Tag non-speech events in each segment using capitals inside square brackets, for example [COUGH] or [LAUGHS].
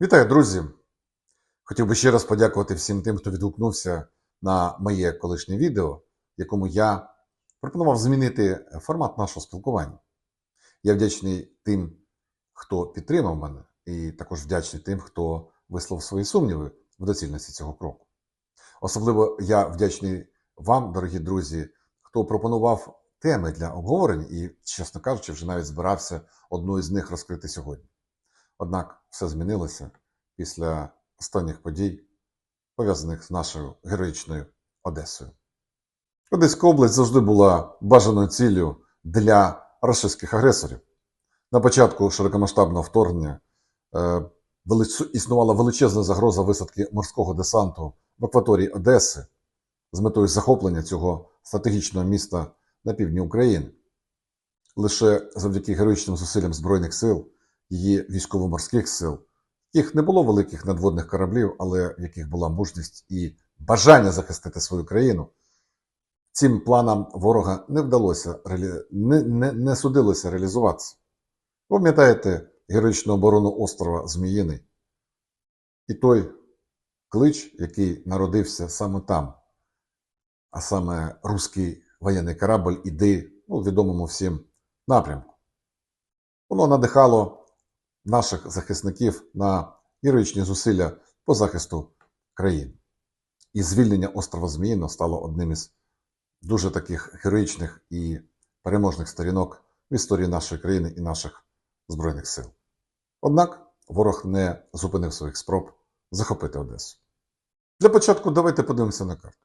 Вітаю, друзі! Хотів би ще раз подякувати всім тим, хто відгукнувся на моє колишнє відео, якому я пропонував змінити формат нашого спілкування. Я вдячний тим, хто підтримав мене, і також вдячний тим, хто висловив свої сумніви в доцільності цього кроку. Особливо я вдячний вам, дорогі друзі, хто пропонував теми для обговорення і, чесно кажучи, вже навіть збирався одну із них розкрити сьогодні. Однак все змінилося після останніх подій, пов'язаних з нашою героїчною Одесою. Одеська область завжди була бажаною ціллю для російських агресорів. На початку широкомасштабного вторгнення е, існувала величезна загроза висадки морського десанту в акваторії Одеси з метою захоплення цього стратегічного міста на півдні України. Лише завдяки героїчним зусиллям Збройних сил її військово-морських сил. Їх не було великих надводних кораблів, але в яких була мужність і бажання захистити свою країну. Цим планам ворога не вдалося не, не, не судилося реалізуватися. Пам'ятаєте героїчну оборону острова Зміїний? І той клич, який народився саме там, а саме руський воєнний корабль іди ну, відомому всім напрямку. Воно надихало наших захисників на героїчні зусилля по захисту країни. І звільнення острова Зміїно стало одним із дуже таких героїчних і переможних сторінок в історії нашої країни і наших Збройних сил. Однак ворог не зупинив своїх спроб захопити Одесу. Для початку давайте подивимося на карту.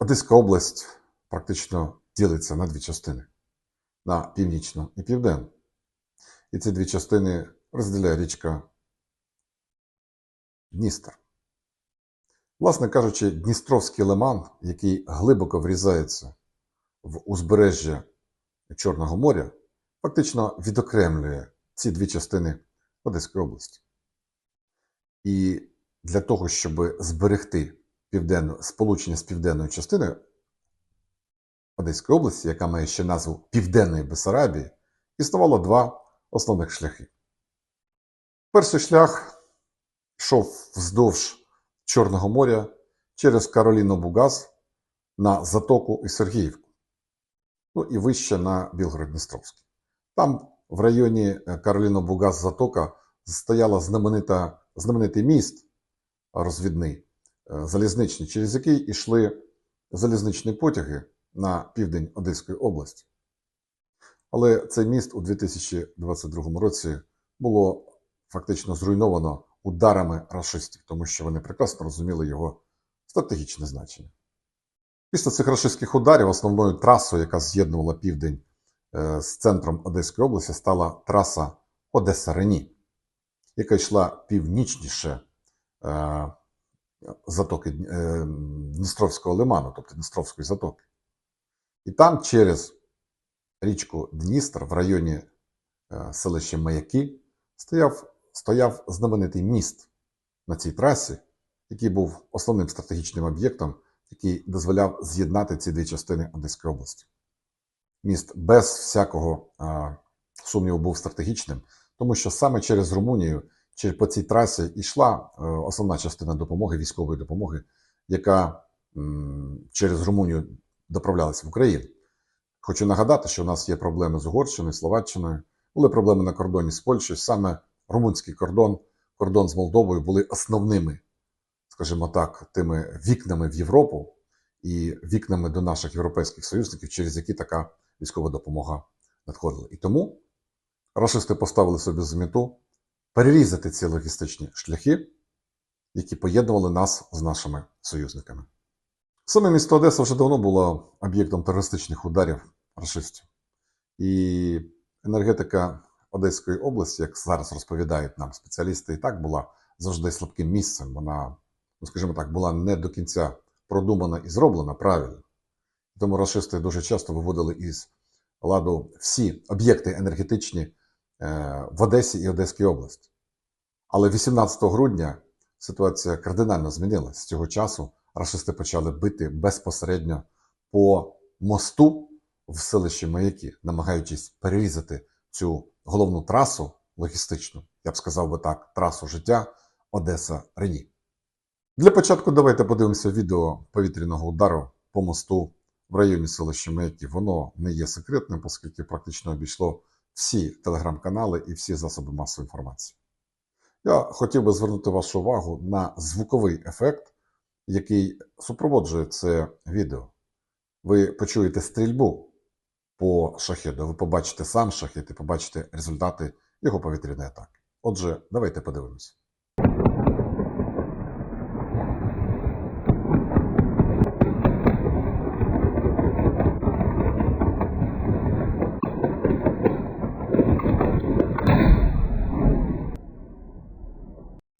Одеська область практично ділиться на дві частини: на північну і південну. І ці дві частини розділяє річка Дністер. Власне кажучи, Дністровський лиман, який глибоко врізається в узбережжя Чорного моря, фактично відокремлює ці дві частини Одеської області. І для того, щоб зберегти південну, сполучення з південною частиною Одеської області, яка має ще назву Південної Бесарабії, існувало два основних шляхи. Перший шлях йшов вздовж Чорного моря через Кароліну Бугаз на Затоку і Сергіївку, ну і вище на Білгород-Дністровський. Там, в районі Кароліно Бугаз Затока, стояла знаменита, знаменитий міст розвідний, е, залізничний, через який йшли залізничні потяги на південь Одеської області. Але цей міст у 2022 році було фактично зруйновано ударами рашистів, тому що вони прекрасно розуміли його стратегічне значення. Після цих рашистських ударів основною трасою, яка з'єднувала південь е, з центром Одеської області, стала траса Одеса-Рені, яка йшла північніше е, затоки е, Дністровського лиману, тобто Дністровської затоки. І там через річку Дністр в районі е, селища Маяки стояв, стояв знаменитий міст на цій трасі, який був основним стратегічним об'єктом, який дозволяв з'єднати ці дві частини Одеської області. Міст без всякого е, сумніву був стратегічним, тому що саме через Румунію, через по цій трасі йшла е, основна частина допомоги, військової допомоги, яка м, через Румунію доправлялася в Україну. Хочу нагадати, що у нас є проблеми з Угорщиною, Словаччиною, були проблеми на кордоні з Польщею. Саме румунський кордон, кордон з Молдовою були основними, скажімо так, тими вікнами в Європу і вікнами до наших європейських союзників, через які така військова допомога надходила. І тому рашисти поставили собі за мету перерізати ці логістичні шляхи, які поєднували нас з нашими союзниками. Саме місто Одеса вже давно було об'єктом терористичних ударів рашистів. І енергетика Одеської області, як зараз розповідають нам спеціалісти, і так була завжди слабким місцем. Вона, ну скажімо так, була не до кінця продумана і зроблена правильно. Тому рашисти дуже часто виводили із ладу всі об'єкти енергетичні е, в Одесі і Одеській області. Але 18 грудня ситуація кардинально змінилась. З цього часу рашисти почали бити безпосередньо по мосту в селищі Маяки, намагаючись перерізати цю головну трасу логістичну я б сказав би так, трасу життя Одеса Рені. Для початку давайте подивимося відео повітряного удару по мосту в районі селища Маяків. Воно не є секретним, оскільки практично обійшло всі телеграм-канали і всі засоби масової інформації. Я хотів би звернути вашу увагу на звуковий ефект, який супроводжує це відео. Ви почуєте стрільбу по шахеду, ви побачите сам шахет і побачите результати його повітряної атаки. Отже, давайте подивимося.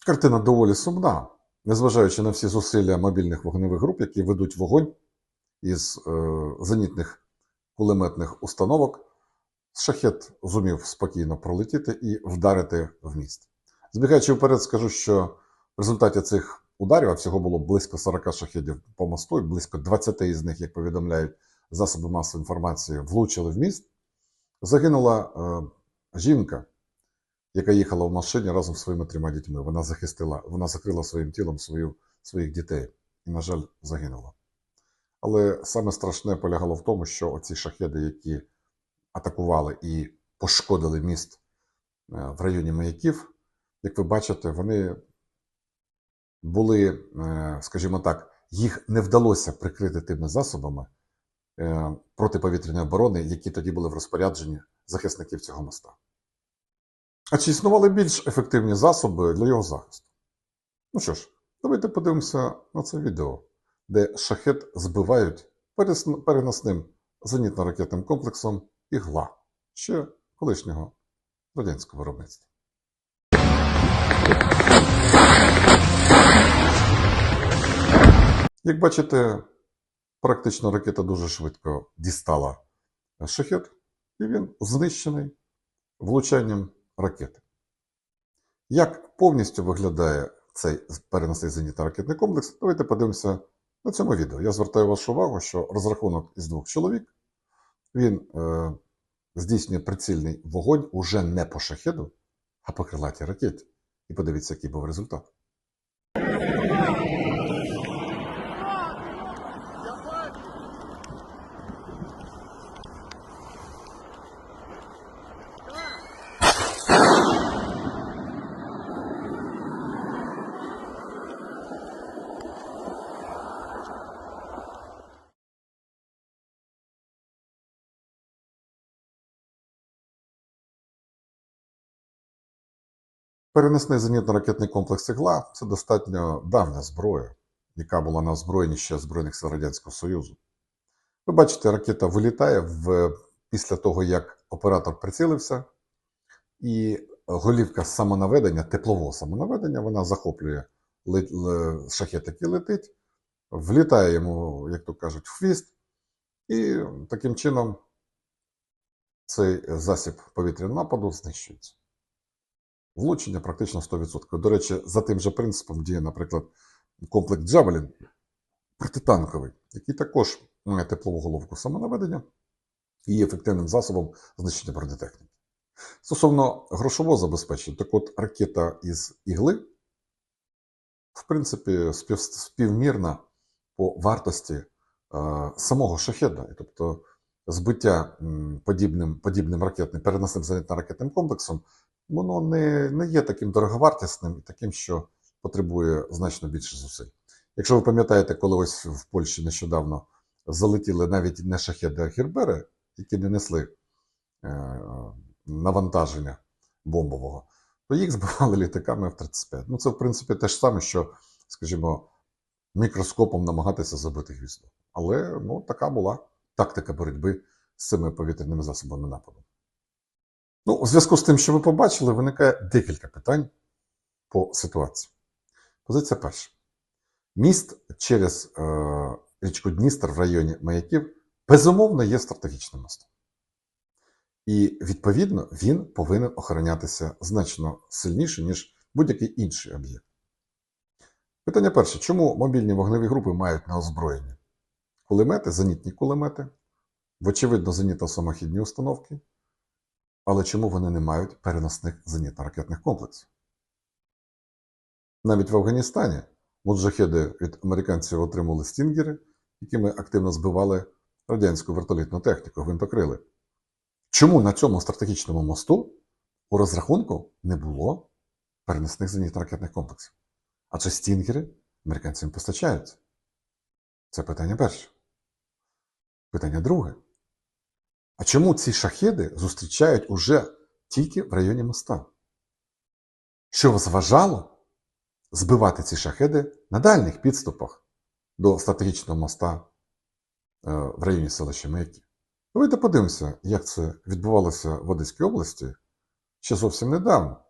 Картина доволі сумна, незважаючи на всі зусилля мобільних вогневих груп, які ведуть вогонь із е, зенітних кулеметних установок, шахет зумів спокійно пролетіти і вдарити в міст. Збігаючи вперед, скажу, що в результаті цих ударів, а всього було близько 40 шахедів по мосту, і близько 20 із них, як повідомляють засоби масової інформації, влучили в міст. Загинула е, жінка, яка їхала в машині разом з своїми трьома дітьми. Вона захистила, вона закрила своїм тілом свою, своїх дітей і, на жаль, загинула. Але саме страшне полягало в тому, що оці шахеди, які атакували і пошкодили міст е, в районі маяків, як ви бачите, вони були, е, скажімо так, їх не вдалося прикрити тими засобами е, протиповітряної оборони, які тоді були в розпорядженні захисників цього моста. А чи існували більш ефективні засоби для його захисту? Ну що ж, давайте подивимося на це відео, де шахет збивають переносним зенітно-ракетним комплексом ігла ще колишнього радянського виробництва. Як бачите, практично ракета дуже швидко дістала шахет, і він знищений влучанням ракети. Як повністю виглядає цей переносний зенітно-ракетний комплекс, давайте подивимося на цьому відео. Я звертаю вашу увагу, що розрахунок із двох чоловік він е, здійснює прицільний вогонь уже не по шахеду, а по крилатій ракеті. І подивіться, який був результат. Перенесний зенітно-ракетний комплекс «Ігла» – це достатньо давня зброя, яка була на озброєнні ще Збройних сил Радянського Союзу. Ви бачите, ракета вилітає в, після того, як оператор прицілився, і голівка самонаведення, теплового самонаведення, вона захоплює шахет, який летить, влітає йому, як то кажуть, в хвіст, і таким чином цей засіб повітряного нападу знищується. Влучення практично 100%. До речі, за тим же принципом діє, наприклад, комплекс Джавелін протитанковий, який також має теплову головку самонаведення і є ефективним засобом знищення бронетехніки. Стосовно грошового забезпечення, так от ракета із ігли, в принципі, спів, співмірна по вартості е, самого шахеда. Тобто збиття подібним, подібним ракетним, переносним зенітно-ракетним комплексом воно не, не є таким дороговартісним і таким, що потребує значно більше зусиль. Якщо ви пам'ятаєте, коли ось в Польщі нещодавно залетіли навіть не шахеди, а гірбери, які не несли е, навантаження бомбового, то їх збивали [LAUGHS] літаками F-35. Ну, це, в принципі, те ж саме, що, скажімо, мікроскопом намагатися забити гвіздо. Але ну, така була тактика боротьби з цими повітряними засобами нападу. Ну, у зв'язку з тим, що ви побачили, виникає декілька питань по ситуації. Позиція перша. Міст через е, річку Дністер в районі маяків безумовно є стратегічним мостом. І, відповідно, він повинен охоронятися значно сильніше, ніж будь-який інший об'єкт. Питання перше: чому мобільні вогневі групи мають на озброєнні? Кулемети, зенітні кулемети, вочевидно, зенітно-самохідні установки Але чому вони не мають переносних зенітно-ракетних комплексів? Навіть в Афганістані муджахеди від американців отримали стінгери, якими активно збивали радянську вертолітну техніку, гвинтокрили. Чому на цьому стратегічному мосту у розрахунку не було переносних зенітно-ракетних комплексів? Адже стінгери американцям постачаються. Це питання перше. Питання друге. А чому ці шахеди зустрічають уже тільки в районі моста? Що зважало збивати ці шахеди на дальніх підступах до стратегічного моста е, в районі села Шемейки? Давайте подивимося, як це відбувалося в Одеській області ще зовсім недавно.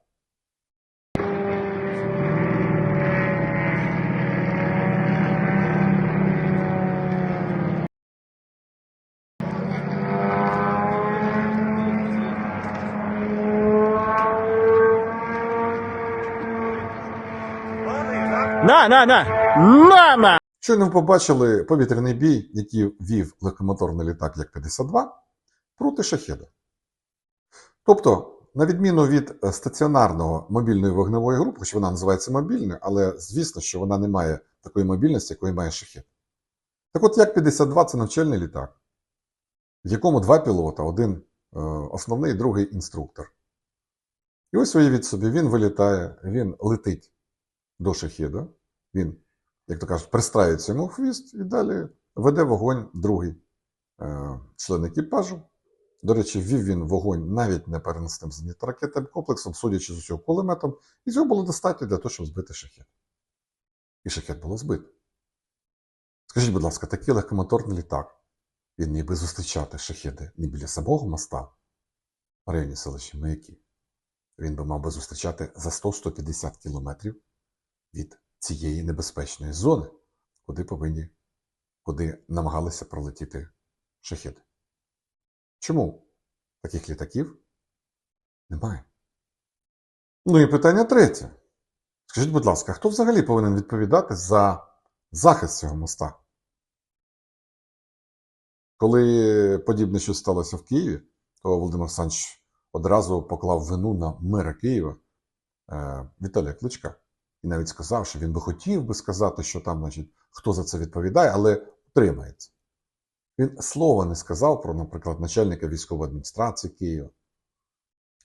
На, на, на! На, на! Щойно побачили повітряний бій, який вів легкомоторний літак Як-52 проти шахеда. Тобто, на відміну від стаціонарного мобільної вогневої групи, хоч вона називається мобільною, але звісно, що вона не має такої мобільності, якої має шахет. Так от Як-52 це навчальний літак, в якому два пілота, один е, основний, другий інструктор. І ось уявіть собі, він вилітає, він летить до шахеда, він як то кажуть, пристраюється йому хвіст і далі веде вогонь другий е, член екіпажу. До речі, ввів він вогонь навіть не переносним зенітно-ракетним комплексом, судячи з усього кулеметом, і цього було достатньо для того, щоб збити шахет. І шахет було збито. Скажіть, будь ласка, такий легкомоторний літак, він міг би зустрічати шахеди не біля самого моста в районі селища Маяки. Він би мав би зустрічати за 100-150 кілометрів від цієї небезпечної зони, куди повинні, куди намагалися пролетіти шахеди. Чому таких літаків немає? Ну і питання третє. Скажіть, будь ласка, хто взагалі повинен відповідати за захист цього моста? Коли подібне щось сталося в Києві, то Володимир Олександрович одразу поклав вину на мера Києва е, Віталія Кличка. І навіть сказав, що він би хотів би сказати, що там, значить, хто за це відповідає, але утримається. Він слова не сказав про, наприклад, начальника військової адміністрації Києва,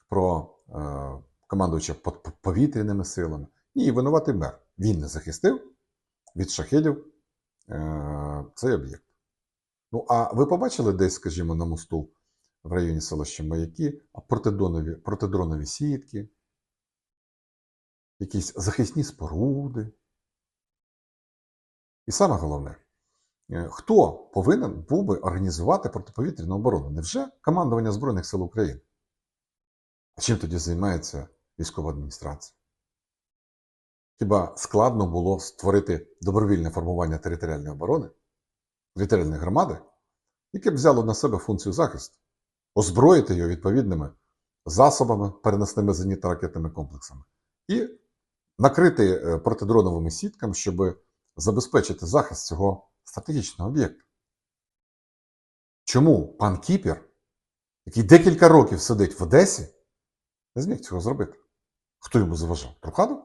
про е, командувача по- повітряними силами. Ні, винуватий мер. Він не захистив від шахедів е, цей об'єкт. Ну, а ви побачили десь, скажімо, на мосту в районі селища Маяки протидронові, протидронові сітки, якісь захисні споруди. І саме головне, е, хто повинен був би організувати протиповітряну оборону? Невже командування Збройних сил України? А чим тоді займається військова адміністрація? Хіба складно було створити добровільне формування територіальної оборони, територіальної громади, яке б взяло на себе функцію захисту, озброїти його відповідними засобами, переносними зенітно-ракетними комплексами і накрити е, протидроновими сітками, щоб забезпечити захист цього стратегічного об'єкту. Чому пан Кіпер, який декілька років сидить в Одесі, не зміг цього зробити? Хто йому заважав? Трухадов?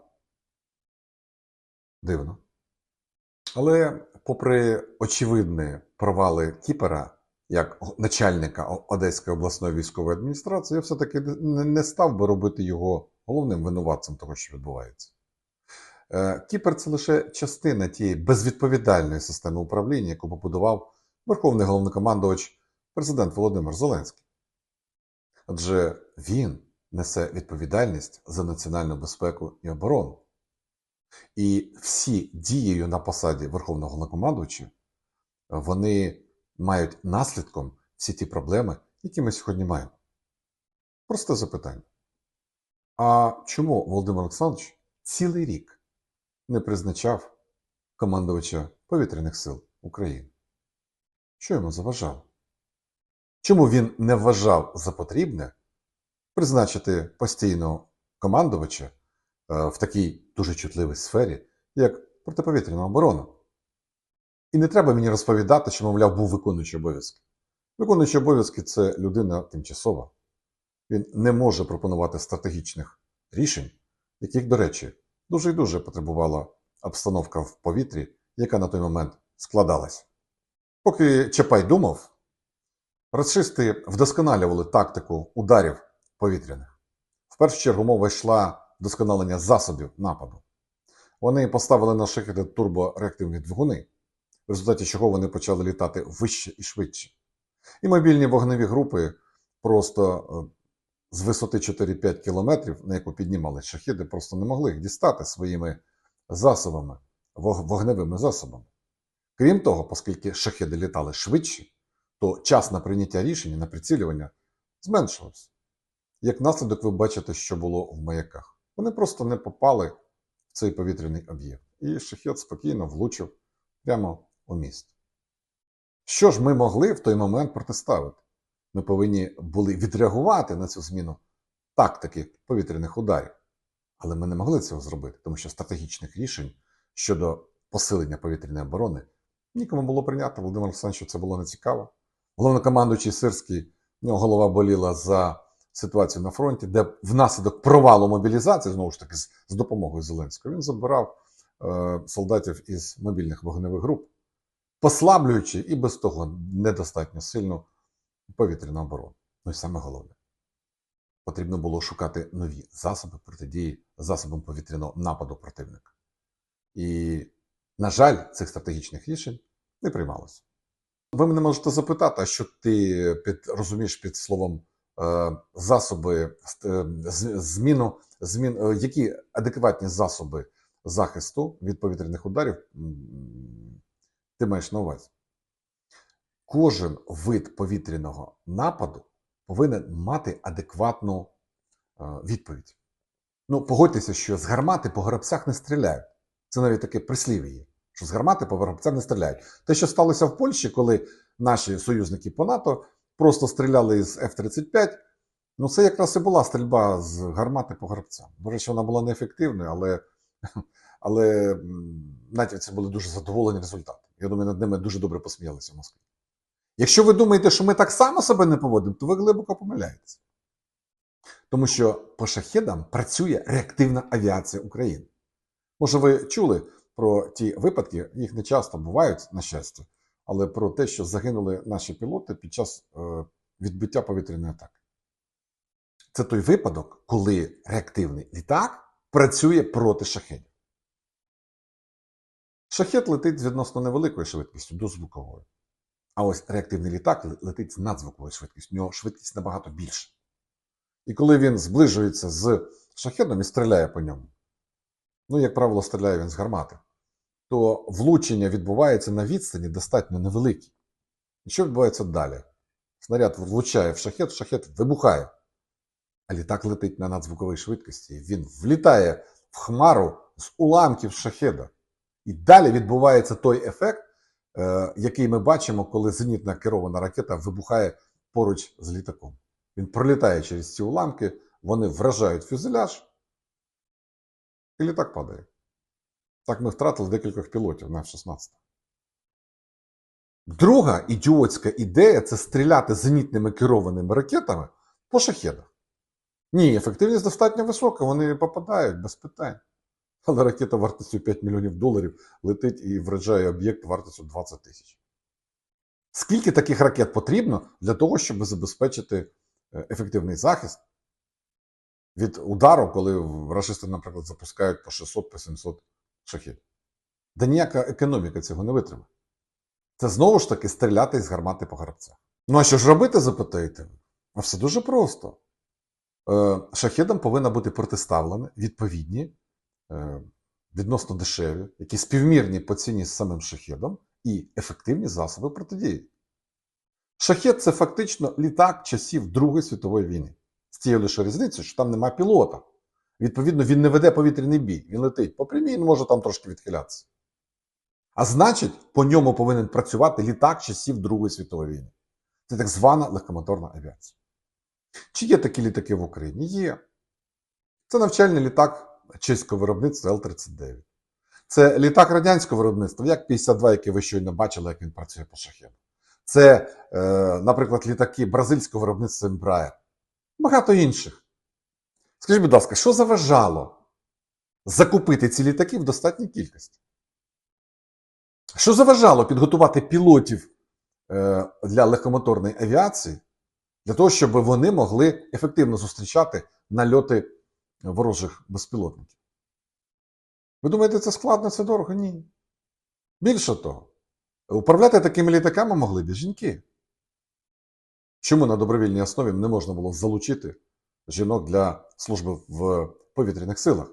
Дивно. Але, попри очевидні провали Кіпера, як начальника Одеської обласної військової адміністрації, я все-таки не став би робити його головним винуватцем того, що відбувається. Е, Кіпер це лише частина тієї безвідповідальної системи управління, яку побудував Верховний головнокомандувач президент Володимир Зеленський. Адже він несе відповідальність за національну безпеку і оборону. І всі дією на посаді Верховного головнокомандувача вони мають наслідком всі ті проблеми, які ми сьогодні маємо. Просте запитання. А чому Володимир Олександрович цілий рік не призначав командувача повітряних сил України? Що йому заважало? Чому він не вважав за потрібне призначити постійного командувача е, в такій дуже чутливій сфері, як протиповітряна оборона? І не треба мені розповідати, що, мовляв, був виконуючий обов'язки. Виконуючий обов'язки це людина тимчасова. Він не може пропонувати стратегічних рішень, яких, до речі, дуже і дуже потребувала обстановка в повітрі, яка на той момент складалась. Поки Чапай думав, рашисти вдосконалювали тактику ударів повітряних. В першу чергу мова йшла вдосконалення засобів нападу. Вони поставили на шахеди турбореактивні двигуни, в результаті чого вони почали літати вище і швидше. І мобільні вогневі групи просто е, з висоти 4-5 кілометрів, на яку піднімали шахіди, просто не могли їх дістати своїми засобами, вогневими засобами. Крім того, оскільки шахіди літали швидше, то час на прийняття рішення, на прицілювання зменшувався. Як наслідок, ви бачите, що було в маяках. Вони просто не попали в цей повітряний об'єкт. І шахет спокійно влучив прямо у міст. Що ж ми могли в той момент протиставити? Ми повинні були відреагувати на цю зміну тактики повітряних ударів. Але ми не могли цього зробити, тому що стратегічних рішень щодо посилення повітряної оборони нікому було прийняти. Володимир Олександровичу це було нецікаво. Головнокомандуючий Сирський, в нього голова боліла за ситуацію на фронті, де внаслідок провалу мобілізації, знову ж таки, з, допомогою Зеленського, він забирав е, солдатів із мобільних вогневих груп, послаблюючи і без того недостатньо сильну повітряну оборону. Ну і саме головне, потрібно було шукати нові засоби протидії засобам повітряного нападу противника. І, на жаль, цих стратегічних рішень не приймалося. Ви мене можете запитати, а що ти під, розумієш під словом е, засоби, е, зміну, змін, е, які адекватні засоби захисту від повітряних ударів ти маєш на увазі? Кожен вид повітряного нападу повинен мати адекватну е, відповідь. Ну, погодьтеся, що з гармати по горобцях не стріляють. Це навіть таке прислів'я є, що з гармати по горобцях не стріляють. Те, що сталося в Польщі, коли наші союзники по НАТО просто стріляли з F-35, ну це якраз і була стрільба з гармати по горобцям. До речі, вона була неефективною, але, але натівці були дуже задоволені результатом. Я думаю, над ними дуже добре посміялися в Москві. Якщо ви думаєте, що ми так само себе не поводимо, то ви глибоко помиляєтеся. Тому що по шахедам працює реактивна авіація України. Може, ви чули про ті випадки, їх не часто бувають, на щастя, але про те, що загинули наші пілоти під час е, відбиття повітряної атаки. Це той випадок, коли реактивний літак працює проти шахедів. Шахет летить з відносно невеликою швидкістю, до звукової. А ось реактивний літак летить з надзвуковою швидкістю. У нього швидкість набагато більша. І коли він зближується з шахедом і стріляє по ньому, ну, як правило, стріляє він з гармати, то влучення відбувається на відстані достатньо невеликій. І що відбувається далі? Снаряд влучає в шахет, шахет вибухає. А літак летить на надзвуковій швидкості. Він влітає в хмару з уламків шахеда. І далі відбувається той ефект, який ми бачимо, коли зенітна керована ракета вибухає поруч з літаком. Він пролітає через ці уламки, вони вражають фюзеляж, і літак падає. Так ми втратили декількох пілотів на F-16. Друга ідіотська ідея це стріляти зенітними керованими ракетами по шахедах. Ні, ефективність достатньо висока, вони попадають без питань. [LAUGHS] Але ракета вартістю 5 мільйонів доларів летить і вражає об'єкт вартістю 20 тисяч. Скільки таких ракет потрібно для того, щоб забезпечити е, ефективний захист від удару, коли рашисти, наприклад, запускають по 600 по 700 шахів? Да ніяка економіка цього не витримає. Це знову ж таки стріляти із гармати по гарбцях. Ну а що ж робити, запитаєте? А все дуже просто. Е, Шахедам повинна бути протиставлені відповідні, відносно дешеві, які співмірні по ціні з самим шахедом і ефективні засоби протидії. Шахет це фактично літак часів Другої світової війни. З тією лише різницею, що там нема пілота. Відповідно, він не веде повітряний бій. Він летить по прямій, він може там трошки відхилятися. А значить, по ньому повинен працювати літак часів Другої світової війни. Це так звана легкомоторна авіація. Чи є такі літаки в Україні? Є. Це навчальний літак чеського виробництва Л-39. Це літак радянського виробництва, як 52, який ви щойно бачили, як він працює по шахеду. Це, е, наприклад, літаки бразильського виробництва Embraer. багато інших. Скажіть, будь ласка, що заважало закупити ці літаки в достатній кількості? Що заважало підготувати пілотів е, для легкомоторної авіації для того, щоб вони могли ефективно зустрічати нальоти ворожих безпілотників? Ви думаєте, це складно, це дорого? Ні. Більше того, управляти такими літаками могли б жінки. Чому на добровільній основі не можна було залучити жінок для служби в повітряних силах?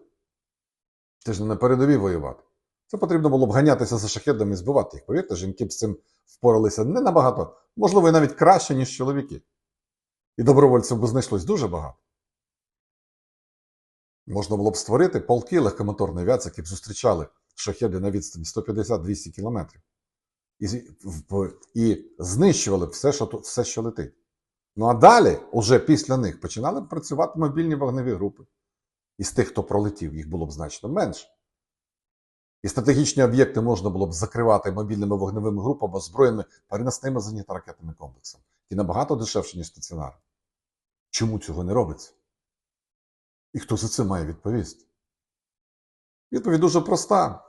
Ти ж не на передовій воювати. Це потрібно було б ганятися за шахедами і збивати їх. Повірте, жінки б з цим впоралися не набагато, можливо, і навіть краще, ніж чоловіки. І добровольців би знайшлось дуже багато. Можна було б створити полки легкомоторної авіації, які б зустрічали шахеди на відстані 150-200 кілометрів. І, і знищували все, що, все, що летить. Ну а далі, уже після них, починали б працювати мобільні вогневі групи. Із тих, хто пролетів, їх було б значно менше. І стратегічні об'єкти можна було б закривати мобільними вогневими групами, озброєними переносними зенітно-ракетними комплексами, які набагато дешевші, ніж стаціонарні. Чому цього не робиться? І хто за це має відповісти? Відповідь дуже проста.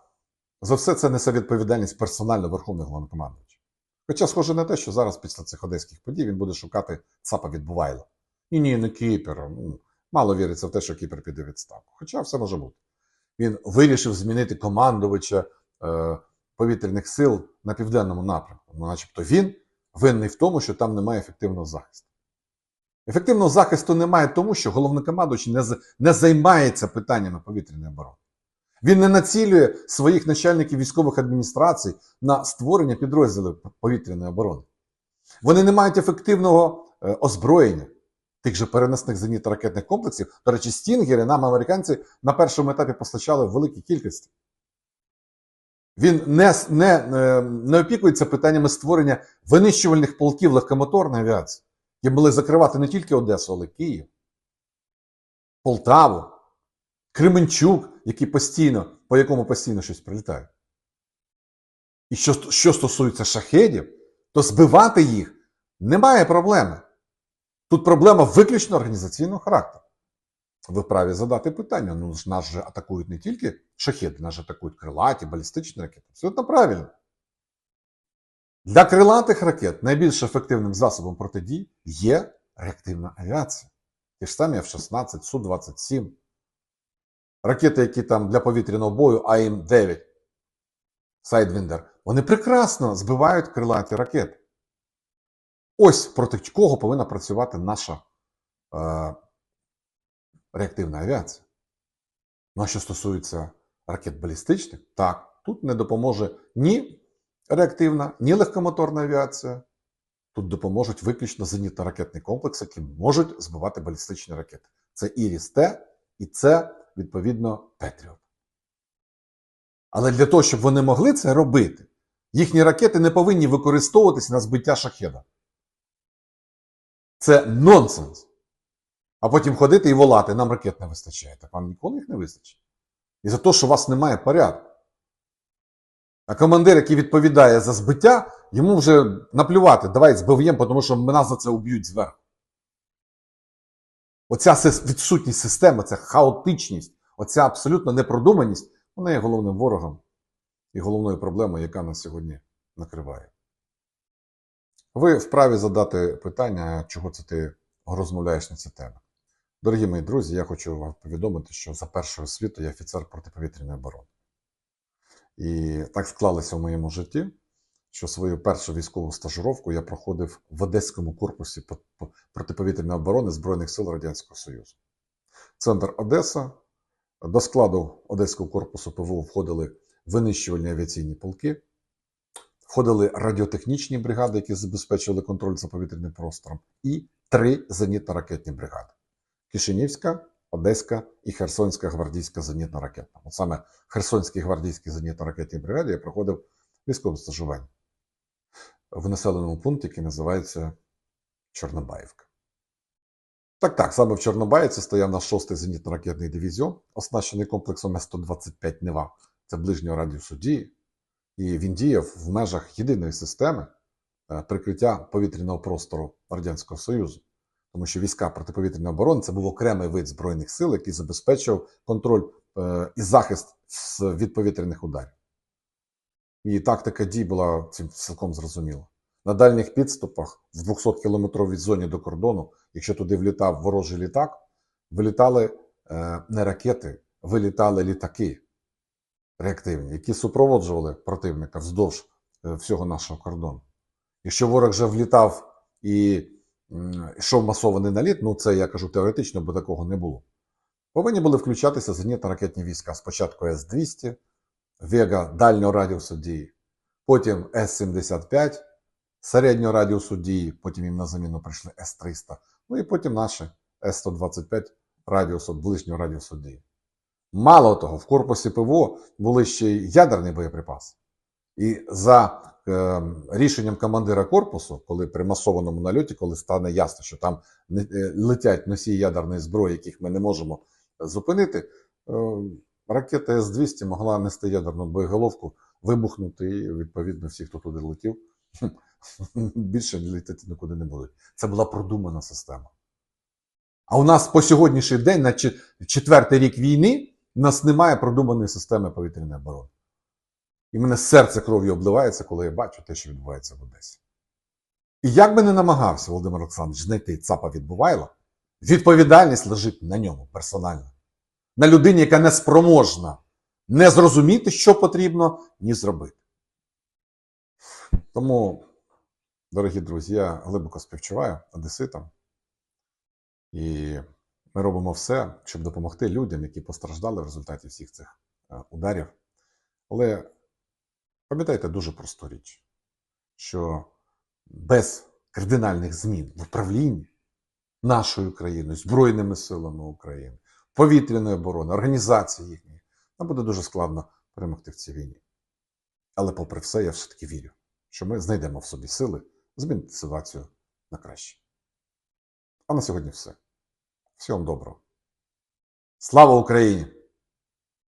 За все це несе відповідальність персонально Верховний головнокомандуючий. Хоча схоже на те, що зараз після цих одеських подій він буде шукати ЦАПа від Бувайла. Ні, ні, не Кіпера. Ну, мало віриться в те, що Кіпер піде відставку. Хоча все може бути. Він вирішив змінити командувача е, повітряних сил на південному напрямку. Ну, начебто він винний в тому, що там немає ефективного захисту. Ефективного захисту немає тому, що головнокомандуючий не, не займається питаннями повітряної оборони. Він не націлює своїх начальників військових адміністрацій на створення підрозділів повітряної оборони. Вони не мають ефективного е, озброєння тих же переносних зенітно-ракетних комплексів. До речі, стінгери нам американці на першому етапі постачали в великій кількості. Він не, не, е, не опікується питаннями створення винищувальних полків легкомоторної авіації, які могли закривати не тільки Одесу, але Київ, Полтаву, Кременчук, який постійно, по якому постійно щось прилітає. І що, що стосується шахедів, то збивати їх немає проблеми. Тут проблема виключно організаційного характеру. Ви вправі задати питання. Ну нас же атакують не тільки шахеди, нас же атакують крилаті, балістичні ракети. Абсолютно правильно. Для крилатих ракет найбільш ефективним засобом протидії є реактивна авіація. Ті ж самі F-16, Су-27. Ракети, які там для повітряного бою АІМ-9, Sidewinder, вони прекрасно збивають крилаті ракети. Ось проти кого повинна працювати наша е, реактивна авіація. Ну а що стосується ракет балістичних, так, тут не допоможе ні реактивна, ні легкомоторна авіація. Тут допоможуть виключно зенітно-ракетні комплекси, які можуть збивати балістичні ракети. Це Іріс-Т і це, відповідно, Петріот. Але для того, щоб вони могли це робити, їхні ракети не повинні використовуватися на збиття шахеда. Це нонсенс. А потім ходити і волати, нам ракет не вистачає. Так вам ніколи їх не вистачить. І за те, що у вас немає порядку. А командир, який відповідає за збиття, йому вже наплювати, давай збив'ємо, тому що нас за це уб'ють зверху. Оця відсутність системи, ця хаотичність, оця абсолютна непродуманість, вона є головним ворогом і головною проблемою, яка нас сьогодні накриває. Ви вправі задати питання, чого це ти розмовляєш на цю тему. Дорогі мої друзі, я хочу вам повідомити, що за першого світу я офіцер протиповітряної оборони. І так склалося в моєму житті, що свою першу військову стажировку я проходив в Одеському корпусі по- по- протиповітряної оборони Збройних сил Радянського Союзу. Центр Одеса. До складу Одеського корпусу ПВО входили винищувальні авіаційні полки, входили радіотехнічні бригади, які забезпечували контроль за повітряним простором, і три зенітно-ракетні бригади: Кишинівська, Одеська і Херсонська гвардійська зенітно-ракетна. От саме в Херсонській зенітно-ракетній бригаді я проходив військове стажування в населеному пункті, який називається Чорнобаївка. Так, так, саме в Чорнобаївці стояв наш 6-й зенітно-ракетний дивізіон, оснащений комплексом С-125 Нева. Це ближнього радіусу дії. І він діяв в межах єдиної системи е, прикриття повітряного простору Радянського Союзу. Тому що війська протиповітряної оборони це був окремий вид збройних сил, який забезпечував контроль е, і захист від повітряних ударів. І тактика дій була цим цілком зрозуміла. На дальніх підступах, в 200-кілометровій зоні до кордону, якщо туди влітав ворожий літак, вилітали е, не ракети, вилітали літаки реактивні, які супроводжували противника вздовж е, всього нашого кордону. Якщо ворог вже влітав і йшов масований наліт, ну це я кажу теоретично, бо такого не було. Повинні були включатися зенітно-ракетні війська. Спочатку С-200, Вега дальнього радіусу дії, потім С-75 середнього радіусу дії, потім їм на заміну прийшли С-300, ну і потім наші С-125 радіусу, ближнього радіусу дії. Мало того, в корпусі ПВО були ще й ядерний боєприпас. І за рішенням командира корпусу, коли при масованому нальоті, коли стане ясно, що там е, летять носії ядерної зброї, яких ми не можемо зупинити, е, ракета С-200 могла нести ядерну боєголовку, вибухнути, і відповідно всі, хто туди летів, [LAUGHS] більше летіти нікуди не будуть. Це була продумана система. А у нас по сьогоднішній день, на четвертий рік війни, у нас немає продуманої системи повітряної оборони. І мене серце кров'ю обливається, коли я бачу те, що відбувається в Одесі. І як би не намагався Володимир Олександрович знайти ЦАПа відбувайла, відповідальність лежить на ньому персонально. На людині, яка не спроможна не зрозуміти, що потрібно, ні зробити. Тому, дорогі друзі, я глибоко співчуваю одеситам. І ми робимо все, щоб допомогти людям, які постраждали в результаті всіх цих е, ударів. Але пам'ятайте дуже просту річ, що без кардинальних змін в управлінні нашою країною, Збройними силами України, повітряної оборони, організації їхньої, нам буде дуже складно перемогти в цій війні. Але попри все, я все-таки вірю, що ми знайдемо в собі сили змінити ситуацію на краще. А на сьогодні все. Всього вам доброго. Слава Україні!